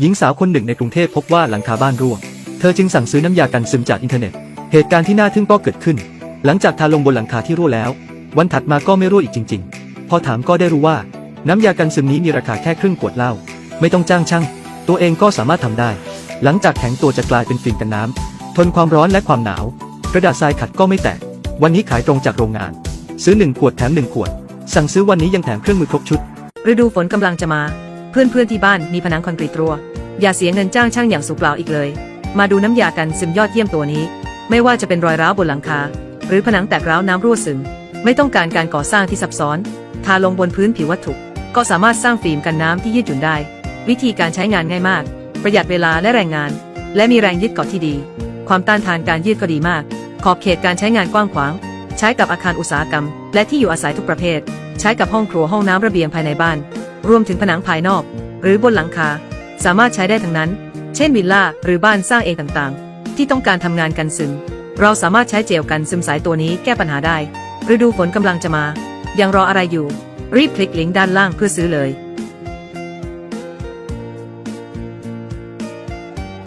หญิงสาวคนหนึ่งในกรุงเทพพบว่าหลังคาบ้านร่วง เธอจึงสั่งซื้อน้ำยากันซึมจากอินเทอร์เน็ต เหตุการณ์ที่น่าทึ่งก็เกิดขึ้น หลังจากทาลงบนหลังคาที่รั่วแล้ว วันถัดมาก็ไม่รั่วอีกจริง ๆ พอถามก็ได้รู้ว่า น้ำยากันซึมนี้มีราคาแค่ครึ่งขวดเหล้า ไม่ต้องจ้างช่าง ตัวเองก็สามารถทำได้ หลังจากแข็งตัวจะกลายเป็นฟิล์มกันน้ำทนความร้อนและความหนาว กระดาษทรายขัดก็ไม่แตก วันนี้ขายตรงจากโรงงาน ซื้อหนึ่งขวดแถมหนึ่งขวด สั่งซื้อวันนี้ยังแถมเครื่องมือครบชุด ฤดูฝนกำลังจะมา เพื่อนๆที่บ้านมีผนังคอนกรีตรัว อย่าเสียเงินจ้างช่างอย่างสูเปล่าอีกเลย มาดูน้ำยากันซึมยอดเยี่ยมตัวนี้ ไม่ว่าจะเป็นรอยร้าวบนหลังคา หรือผนังแตกร้าวน้ำรั่วซึม ไม่ต้องการการก่อสร้างที่ซับซ้อน ทาลงบนพื้นผิววัตถุ ก็สามารถสร้างฟิล์มกันน้ำที่ยืดหยุ่นได้ วิธีการใช้งานง่ายมาก ประหยัดเวลาและแรงงาน และมีแรงยึดเกาะที่ดี ความต้านทานการยืดก็ดีมาก ขอบเขตการใช้งานกว้างขวาง ใช้กับอาคารอุตสาหกรรม และที่อยู่อาศัยทุกประเภท ใช้กับห้องครัวห้องน้ำระเบียงภายในบ้าน รวมถึงผนังภายนอก หรือบนหลังคา สามารถใช้ได้ทั้งนั้น เช่นวิลล่าหรือบ้านสร้างเองต่างๆ ที่ต้องการทำงานกันซึม เราสามารถใช้เจลกันซึมสายตัวนี้แก้ปัญหาได้ฤดูฝนกำลังจะมา ยังรออะไรอยู่ รีบคลิกลิงก์ด้านล่างเพื่อซื้อเลย